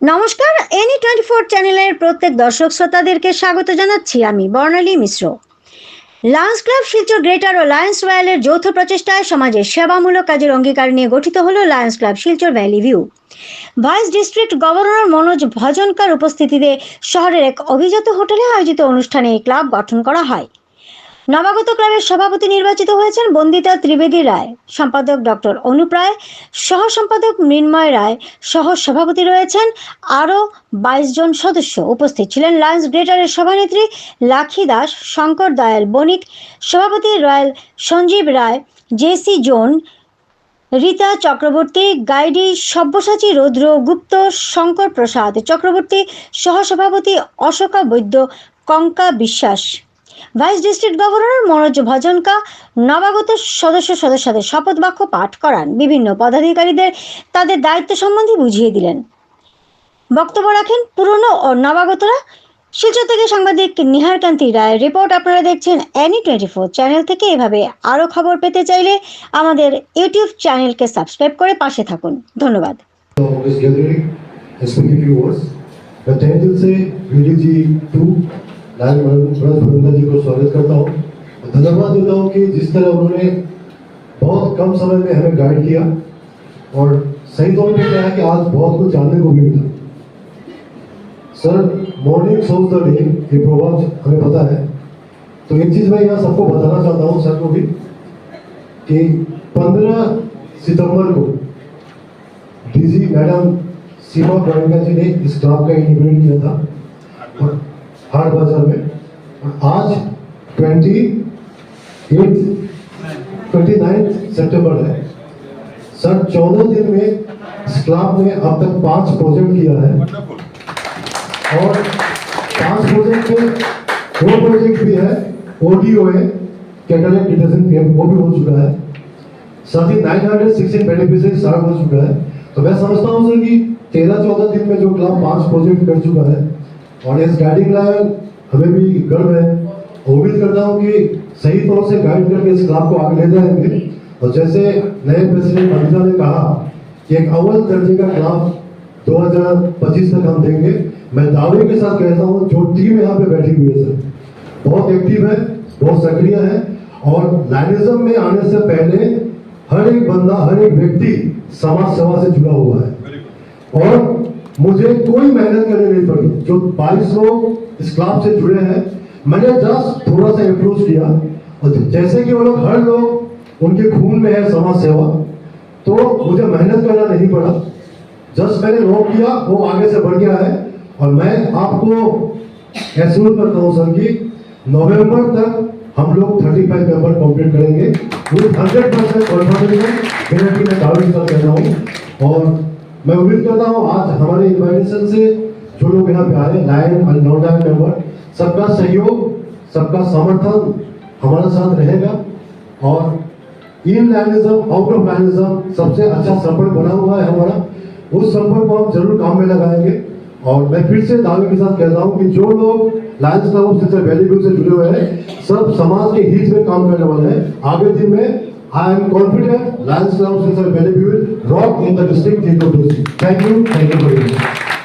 নমস্কার, any twenty four চ্যানেলের প্রত্যেক দর্শক শ্রোতাদেরকে স্বাগত জানাচ্ছি আমি, Barnali Mishra. Lions club Silchar greater ও লায়ন্স রয়্যালের যৌথ প্রচেষ্টায় সমাজের সেবামূলক কাজের অঙ্গীকার নিয়ে গঠিত হলো lions club Silchar valley view. Vice district governor Manoj ভজনকার উপস্থিতিতে শহরের এক অভিজাত হোটেলে আয়োজিত অনুষ্ঠানে এই ক্লাব গঠন করা হয়। নবাগত ক্লাবের সভাপতি নির্বাচিত হয়েছেন বন্দিতা ত্রিবেদী রায়। সম্পাদক ডক্টর অনুপ রায় সহ সম্পাদক মৃন্ময় রায়, সহ সভাপতি রয়েছেন আরও বাইশ জন সদস্য। উপস্থিত ছিলেন লায়ন্স গ্রেটারের সভানেত্রী লাখি দাস, শঙ্কর দয়াল বণিক, সভাপতি royal Sanjeev Roy JC zone, Rita Chakraborty, গাইডি Sabyasachi Roudra Gupta, Shankar প্রসাদ চক্রবর্তী সহসভাপতি Ashoka Baidya, Kanka Biswas. Vice district governor Manoj Bhajanka, নবাগত সদস্য সদস্যদের শপথ বাক্য পাঠ করান। বিভিন্ন পদাধিকারীদের তাদের দায়িত্ব সম্বন্ধে বুঝিয়ে দিলেন। বক্তব্য রাখেন পুরনো ও নবাগতরা। শিলচর থেকে সাংবাদিক নিহারকান্তি রায় রিপোর্ট আপনারা দেখছেন অ্যানি টোয়েন্টি ফোর চ্যানেল থেকে। এভাবে আরও খবর পেতে চাইলে আমাদের ইউটিউব চ্যানেলকে সাবস্ক্রাইব করে পাশে থাকুন। ধন্যবাদ। जी को स्वागत करता हूँ। धन्यवाद देता हूँ कि जिस तरह उन्होंने बहुत कम समय में हमें गाइड किया और सही तौर पर क्या है कि आज बहुत कुछ जानने को भी मिला। सर मॉर्निंग सोच द डे ये प्रोग्राम हमें पता है। तो एक चीज़ मैं यहाँ सबको बताना चाहता हूँ सर को भी कि 15 सितंबर को डीजी मैडम सीमा गोयंका जी ने इस क्लब का इनिग्रेट किया था। और हाट बाज़ार में। आज ट्वेंटी एट, ट्वेंटी सितंबर है। सर, चौदह दिन में इस क्लब ने अब तक पाँच प्रोजेक्ट किया है। और पाँच प्रोजेक्ट में दो प्रोजेक्ट भी है। ओडीओ है कैटलिक डिटर्जेंट कैंप वो भी हो चुका है। साथ ही 916 बेनिफिशियरी स्टार्ट हो चुका है। तो मैं समझता हूँ, सर, कि तेरह चौदह दिन में जो क्लब पाँच प्रोजेक्ट कर चुका है और इस गाइडिंग लाइन हमें भी गर्व है। उम्मीद करता हूँ कि सही तौर से गाइड करके इस क्लब को आगे ले जाएँगे। और जैसे नए प्रेसिडेंट अमिता ने कहा कि एक अव्वल दर्जे का क्लब 2025 तक हम देंगे। मैं दावे के साथ कहता हूँ, जो टीम यहाँ पे बैठी हुई है सर, बहुत एक्टिव है, बहुत सक्रिय है और लाइनिज्म में आने से पहले हर एक बंदा, हर एक व्यक्ति समाज सेवा से जुड़ा हुआ है। और मुझे कोई मेहनत करनी नहीं पड़ी। जो 22 लोग इस क्लब से जुड़े हैं, मैंने जस्ट थोड़ा सा अप्रोच किया। और जैसे कि वो लोग, हर लोग, उनके खून में है समाज सेवा। तो मुझे मेहनत करना नहीं पड़ा। जस्ट मैंने नोट किया, वो आगे से बढ़ गया है। और मैं आपको एश्योर करता हूँ, सर, कि नवंबर तक हम लोग 35 मेंबर कंप्लीट करेंगे। विद 100 परसेंट कॉन्फिडेंस मेरा टीम मैं दावे के साथ हूँ। और मैं उम्मीद करता हूँ आज हमारे इन्वाइटेशन से जो लोग यहाँ पे आए लाइन और नॉन मेंबर सबका सहयोग, सबका समर्थन हमारे साथ रहेगा। और इन लाइनिज्म आउट ऑफ़ लाइनिज्म सबसे अच्छा संपर्क बना हुआ है हमारा। उस संपर्क को हम ज़रूर काम में लगाएँगे। और मैं फिर से दावे के साथ कहता हूँ कि जो लोग Lions Club of Sister Valley से जुड़े हुए हैं, सब समाज के हित में काम करने वाले हैं। आगे दिन में I am confident Lions Club Sinsar Valley will rock in the district T2C. Thank you. Thank you very much.